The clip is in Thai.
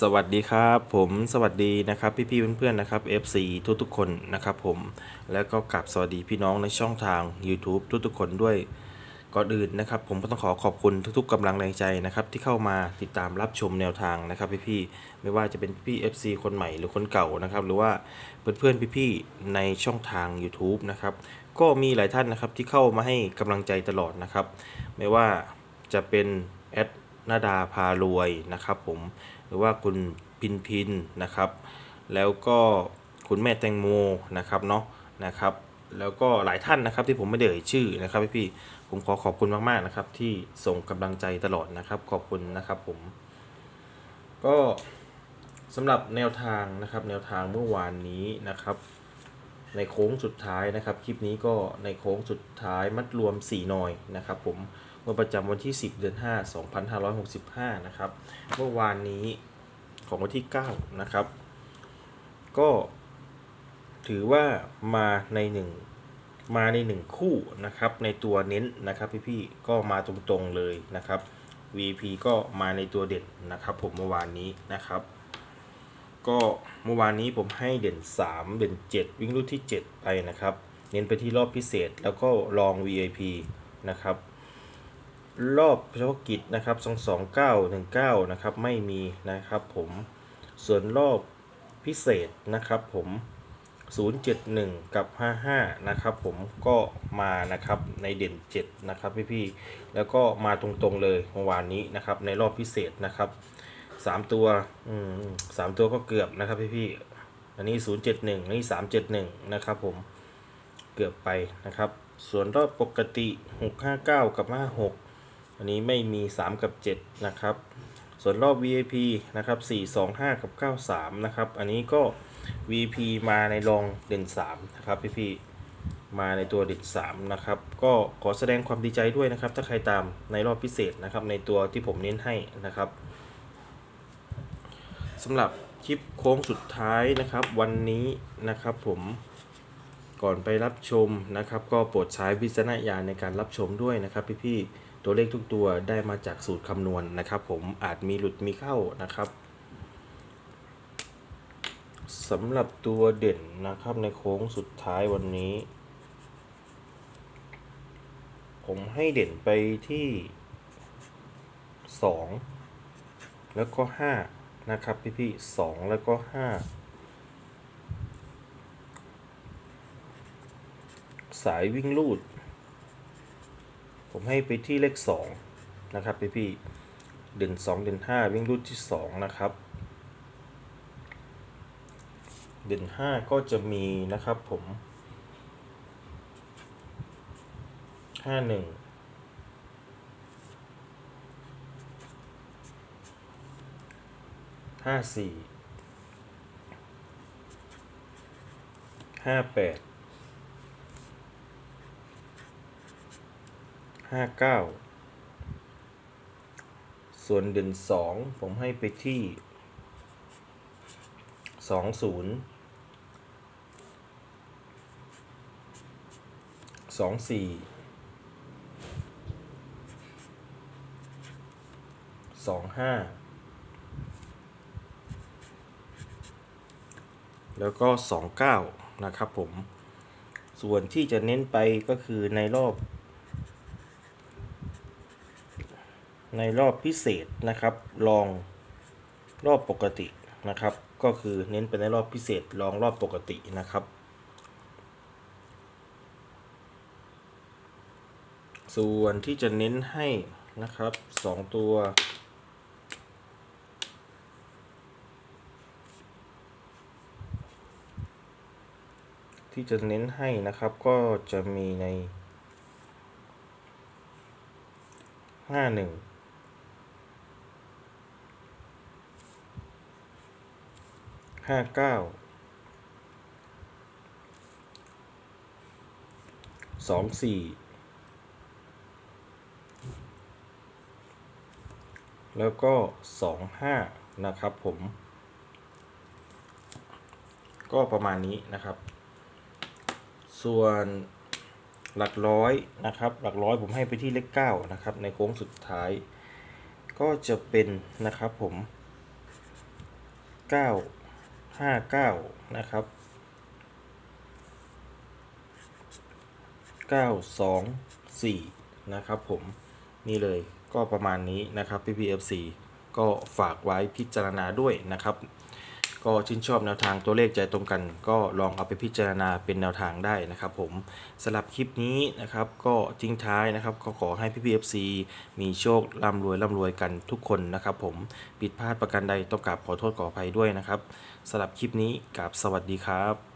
สวัสดีครับผมสวัสดีนะครับพี่ๆเพื่อนๆนะครับ FC ทุกๆคนนะครับผมแล้วก็กลับสวัสดีพี่น้องในช่องทาง YouTube ทุกๆคนด้วยก่อนอื่นนะครับ ผมก็ต้องขอขอบคุณทุกๆกำลังแรงใจนะครับที่เข้ามาติดตามรับชมแนวทางนะครับพี่ๆไม่ว่าจะเป็นพี่ FC คนใหม่หรือคนเก่านะครับหรือว่าเพื่อนๆพี่ๆในช่องทาง YouTube นะครับก็มีหลายท่านนะครับที่เข้ามาให้กำลังใจตลอดนะครับไม่ว่าจะเป็นแอด นาดาพารวยนะครับผมหรือว่าคุณพินพินนะครับ แล้วก็คุณแม่แตงโมนะครับเนาะนะครับ แล้วก็หลายท่านนะครับที่ผมไม่ได้เอ่ยชื่อนะครับพี่พี่ผมขอขอบคุณมากๆนะครับ ที่ส่งกำลังใจตลอดนะครับ ขอบคุณนะครับผม ก็สำหรับแนวทางนะครับ แนวทางเมื่อวานนี้นะครับในโค้งสุดท้ายนะครับ คลิปนี้ก็ในโค้งสุดท้ายมัดรวม 4 หน่อยนะครับผม เมื่อประจำวันที่ 10 เดือน 5 2565 นะครับ เมื่อวานนี้ของวันที่ 9 นะครับ ก็ถือว่ามาในหนึ่งมาในหนึ่งคู่นะครับ ในตัวเน้นนะครับพี่ๆก็มาตรงๆเลยนะครับ VP ก็มาในตัวเด่นนะครับ ผมเมื่อวานนี้นะครับ ก็เมื่อวานนี้ผมให้เด่น 3 เด่น 7 วิ่งรูดที่ 7 ไปนะครับ เน้นไปที่รอบพิเศษแล้วก็ลอง VIP นะครับ รอบเฉพาะกิจนะครับ22919นะครับไม่มีนะครับผมส่วนรอบพิเศษนะครับผม 071 กับ 55 นะครับผมก็มานะครับในเด่น 7 นะครับพี่ๆแล้วก็มาตรงๆเลยเมื่อวานนี้นะครับในรอบพิเศษนะครับสามตัวอืมสามตัวก็เกือบนะครับพี่พี่ๆอันนี้ศูนย์เจ็ดหนึ่งอันนี้สามเจ็ดหนึ่งนะครับผมเกือบไปนะครับ ส่วนรอบปกติหกห้าเก้ากับห้าหก อันนี้ไม่มีสามกับเจ็ดนะครับ ส่วนรอบ VIP นะครับสี่สองห้ากับเก้าสามนะครับ อันนี้ก็ VIP มาในรองเด่นสามนะครับพี่พี่ๆมาในตัวเด่นสามนะครับ ก็ขอแสดงความดีใจด้วยนะครับ ถ้าใครตามในรอบพิเศษนะครับ ในตัวที่ผมเน้นให้นะครับสำหรับคลิปโค้งสุดท้ายนะครับ วันนี้นะครับผมก่อนไปรับชมนะครับ ก็โปรดใช้วิจารณญาณในการรับชมด้วยนะครับพี่ๆ ตัวเลขทุกตัวได้มาจากสูตรคำนวณนะครับ ผมอาจมีหลุดมีเข้านะครับสำหรับตัวเด่นนะครับในโค้งสุดท้ายวันนี้ ผมให้เด่นไปที่สองแล้วก็ห้านะครับพี่พี่สองแล้วก็ห้าสายวิ่งลูด ผมให้ไปที่เลข 2 นะครับพี่พี่เด่น 2 เด่น 5 วิ่งรูดที่ 2 นะครับ เด่น 5 ก็จะมีนะครับผม 51 54 58 ห้าเก้าส่วนเด่นสองผมให้ไปที่สองศูนย์สองสี่สองห้าแล้วก็ 29 นะครับผม ส่วนที่จะเน้นไปก็คือในรอบ ในรอบพิเศษนะครับ ลองรอบปกตินะครับ ก็คือเน้นไปในรอบพิเศษลองรอบปกตินะครับ ส่วนที่จะเน้นให้นะครับ 2 ตัวที่จะเน้นให้นะครับก็จะมีใน 51 ห้าเก้าสองสี่แล้วก็สองห้านะครับผม ก็ประมาณนี้นะครับ ส่วนหลักร้อยนะครับ หลักร้อยผมให้ไปที่เลขเก้านะครับ ในโค้งสุดท้าย ก็จะเป็นนะครับผมเก้า ห้าเก้านะครับเก้าสองสี่นะครับผมนี่เลยก็ประมาณนี้นะครับ PPFC ก็ฝากไว้พิจารณาด้วยนะครับ ก็ชื่นชอบแนวทางตัวเลขใจตรงกัน ก็ลองเอาไปพิจารณาเป็นแนวทางได้นะครับผมสำหรับคลิปนี้นะครับก็ทิ้งท้ายนะครับก็ขอให้พี่พีเอฟซีมีโชคร่ำรวยร่ำรวยกันทุกคนนะครับผมผิดพลาดประการใดต้องกราบขอโทษขออภัยด้วยนะครับสำหรับคลิปนี้กราบสวัสดีครับ